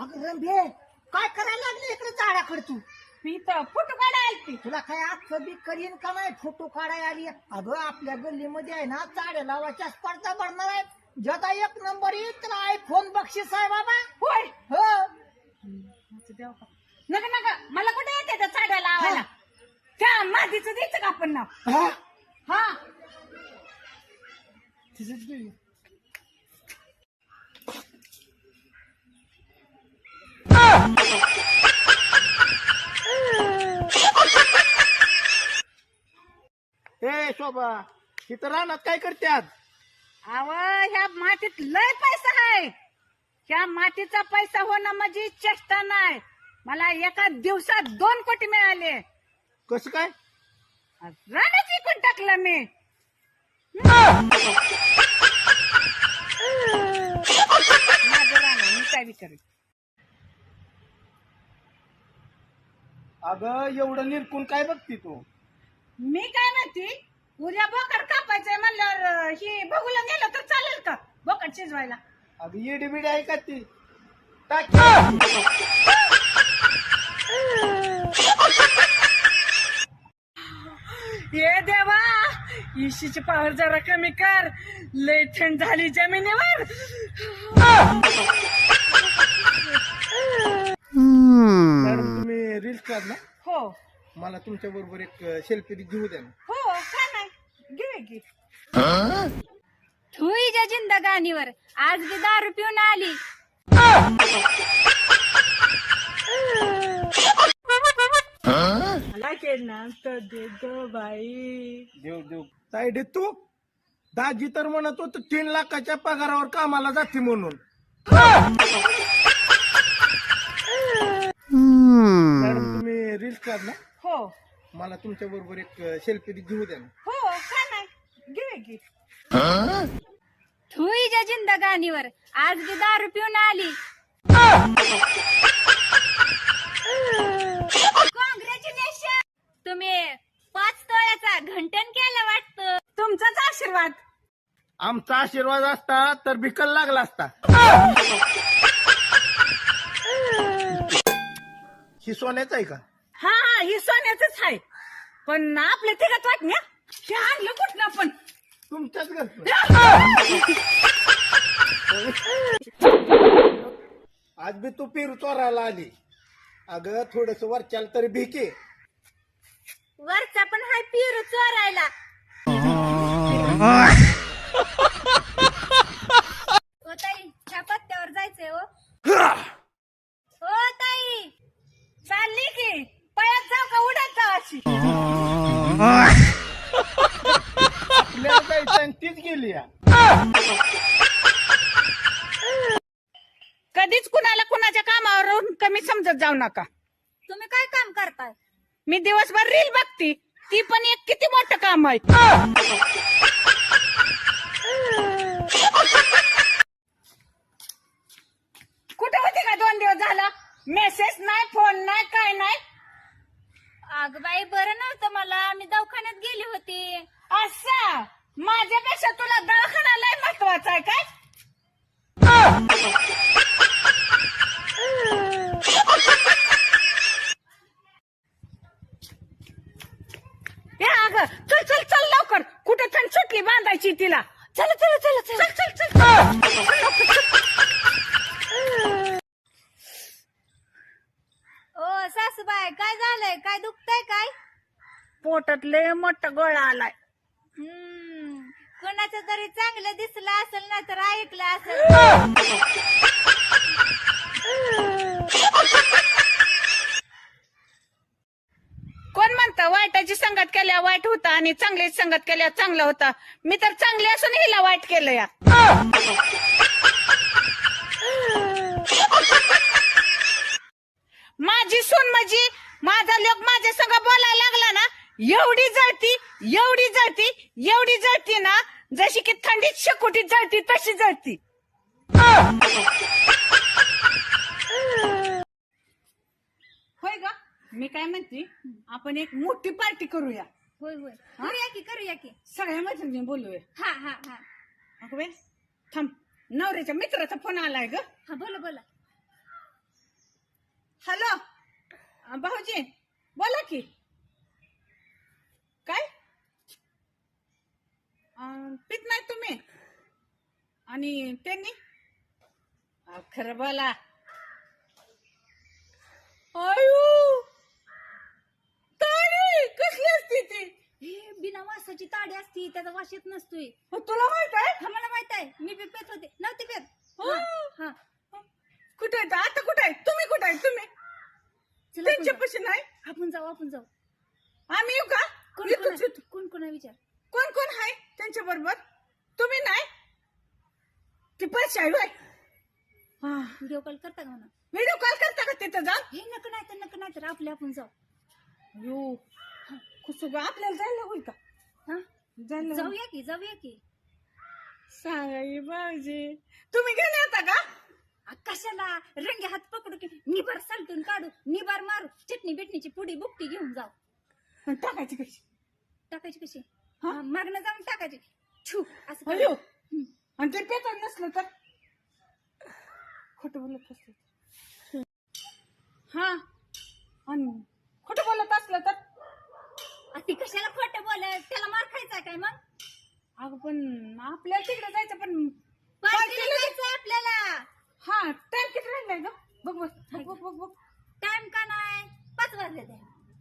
अगं रंभे काय करायला लागले इकडे झाडाकडे तू? मी तर फोटो काढायला आलती. तुला काय अख्खं बी करीन का नाही फोटो काढायला आली? अगं आपल्या गल्लीमध्ये आहे ना चाड्या लावायच्या स्पर्धा भरणार आहेत. ज्याचा एक नंबर येईल तर आयफोन बक्षीस आहे बाबा. होय? हो. का. नका नका. मला कुठे येते त्या चाड्या लावायला? त्या मातीचं द्यायचं का आपण नाव? हा? हा. तिचंच घे. शोभा. इथं रानात काय करतात अव ह्या मातीत लय पैसा आहे ह्या मातीचा पैसा होणं माझी चेष्टा नाही. मला एका दिवसात दोन कोटी मिळाले. कसं काय? रानच विकून टाकलं मी. माझं रान आहे, मी काय विचारेन अगं एवढं निरकून काय बघती तू? मी काय म्हणते? उद्या बोकड कापायचंय म्हणल्यावर ही बघूला गेलं तर चालेल का? बोकड शिजवायला. अगं येडी बिडी आहे का ती? टाक. ये देवा इशीची पावर जरा कमी कर. लय थंड झाली जमिनीवर. मॅडम तुम्ही रील्स काढ ना हो. मला तुमच्या बरोबर एक सेल्फी घेऊ द्या ना. हो का थुईच्या जिंदगानीवर. आज बी दारू पिऊन आली. मला केलं तर दे ग बाई. देव देव. तायडे तू. दाजी तर म्हणत होत तीन लाखाच्या पगारावर कामाला जाते म्हणून. मॅडम तुम्ही रील्स काढ ना हो. मला तुमच्या बरोबर एक सेल्फी घेऊ द्या ना. हो. का थुईच्या जिंदगानीवर. आज बी दारू पिऊन आली. कॉंग्रॅच्युलेशन तुम्ही पाच तोळ्याचा घंटन केलं वाटतं. तुमचाच आशीर्वाद. आमचा आशीर्वाद असता तर भिकल लागला असता. ही सोन्याच आहे का? हा हा ही सोन्याच आहे. पण आपल्या तिघात वाटण्या? हे आणलं कुठं पण तुमच्याच आज बी तू पेरू चोरायला आली. अगं थोडस वरच्याला तरी भिके वरचा पण हाय पिरू चोरायला. समजत जाऊ नका. तुम्ही काय काम करताय? मी दिवसभर रील बघती. ती पण एक किती मोठं काम आहे. कुठे होते का दोन दिवस झाला? मेसेज नाही फोन नाही काय नाही? अग बाई बरं नव्हतं मला. मी दवाखान्यात गेली होती. असं? माझ्यापेक्षा तुला दवाखाना लय महत्त्वाचा आहे काय? सासूबाई काय झालंय? काय दुखतंय काय? पोटात लय मोठा गोळा आलाय. हम्म. कोणाचं तरी चांगलं दिसलं असेल ना तर ऐकलं असेल. कोण म्हणतं? वाईटाची संगत केल्या वाईट होता आणि चांगली संगत केल्या चांगलं होता. मी तर चांगली असून हिला वाईट केलं या. माझी सून माझी माझा लोक माझ्या संग बोलायला लागला ना एवढी जळती एवढी जळती एवढी जळती ना जशी की थंडीत शेकोटीत जळती तशी जळती. होय ग मी काय म्हणते आपण एक मोठी पार्टी करूया. होय होय. करूया की करूया की. सगळ्या मैत्रिणी बोलूया. हा हा हा. अगं बाई थांब. नवऱ्याच्या मित्राचा फोन आलाय ग. हा बोला बोला. हॅलो. भाऊजी बोला की. काय? पित नाही तुम्ही? आणि त्यांनी? खरं बोला. आयु! ताडी कसली असते ती? हे बिना वासाची ताडी असती त्याचा वास येत नसतोय. हो, तुला माहीत आहे? हा मला माहीत आहे. मी बी पेत होते. नव्हती पेत. हो. हा. कुठे आता कुठे आहे? कुठे आहे तुम्ही? चला आपण जाऊ. नाही? आपण जाऊ आपण जाऊ. आम्ही येऊ का? कोण कोण येतो. कोण विचार? कोण कोण आहे त्यांच्या बरोबर तुम्ही नाही? ती पैसे आहे होय. व्हिडिओ कॉल करता का म्हणा? व्हिडिओ कॉल करता का तिथं जा हे नक नाही तर नक नाही तर आपले आपण जाऊ. यो कुसुबा आपल्याला जायला होईल का? हा? जायला जाऊया की जाऊया की. सांगाई भाऊजी तुम्ही गेले होता का? कशाला रंगे हात पकडू की निबार सालटून काढू निबार मारू चटणी बिटणीची पुडी बुकटी घेऊन जाऊ. टाकायची कशी? टाकायची कशी? हा? हा, मागणं जाऊन टाकायची. छू असं अयो करायचं. हम्म. आणि ते पेटत नसलं तर? खोटं बोलत असलं हा. आणि खोटं बोलत असलं तर? आ, ती कशाला खोटं बोल त्याला मार खायचा काय मग? अगं पण आपल्याला तिकडे जायचं पण पार्टीला आपल्याला. हा टाइम किती राहिलाय ग? बघ बघ बघ बघ बघ बघ. टाइम का नाही? पाच वाजले ते.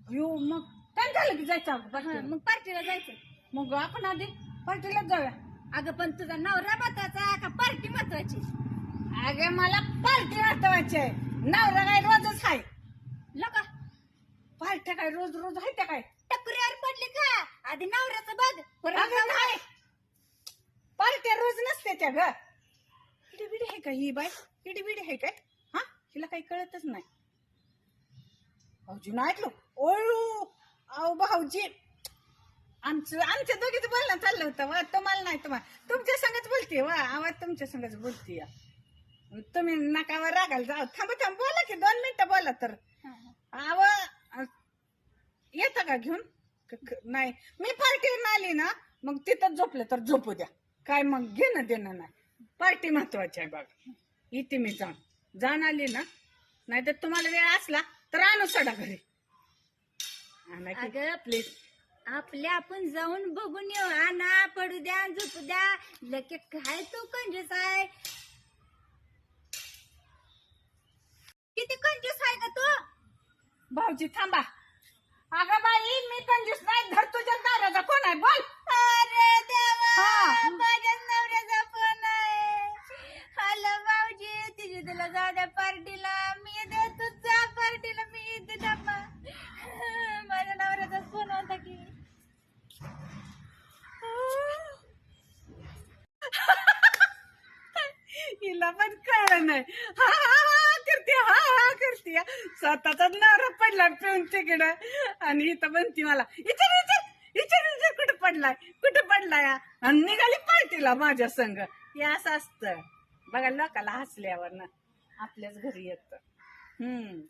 अयो मग टाइम झालं की जायचं अगं हा, पार्टीला. मग पार्टीला जायचं. मग आपण आधी पार्टीलाच जाऊया. अगं पण तुझा नवरा महत्त्वाचा का पार्टी महत्वाची? अगं मला पार्टी महत्वाची आहे. नवरा काय रोजच आहे लका पार्ट्या काय रोज रोज आहे त्या काय? टपरीवर पडली का? आधी नवऱ्याचं बघ. परत अगं. नाही. पार्ट्या रोज नसते त्या ग. हिडी बिडी आहे का ही बाय हिडी बिडी आहे काय? हा? हिला काही कळतच नाही. भाऊजी ऐकलो? ओळू! अहो भाऊजी! आमचं आमच्या दोघीच बोलणं चाललं होतं वा. तुम्हाला नाही तुम्हाला तुमच्या संगच बोलते वा. आवाज तुमच्या संगच बोलते तुम्ही नकावर रागाल जाऊ. थांबा थांब. बोला की दोन मिनिटं बोला तर. आव येतं का घेऊन? नाही. मी पार्टीवर आली ना मग तिथं झोपलं तर झोपू द्या. काय मग घेणं देणं नाही. पार्टी महत्वाची आहे बघा. इथे मी जाऊन. जाऊन आली ना नाही तर तुम्हाला वेळ असला तर आणू सडा घरी. आणा की? अगं प्लीज आपल्या आपण जाऊन बघून येऊ. आणा पडू द्या झोपू द्या. लके काय तू कंजूस आहे? किती कंजूस आहे का तू? भाऊजी थांबा. अगं बाई मी कंजूस नाही धर तुझ्या दाराचा कोण आहे? बोल. अरे देवा हा. माझ्या तिची तुला जाऊ द्या पार्टीला. मी देतो जा पार्टीला मी येते डब्बा माझ्या नवऱ्याचा फोन होता की. हिला पण कळलं नाही. हा हा हा करते हा हा करते. स्वतःचा नवरा पडला पिऊन तिकडं. आणि इथं म्हणती मला इचार इचार इचार इचार कुठं पडलाय? कुठं पडलाय? हा? आणि निघाली पार्टीला माझ्या संग. हे असं असतं. बघा लोकाला हसल्यावर ना. आपल्याच घरी येतं. हम्म.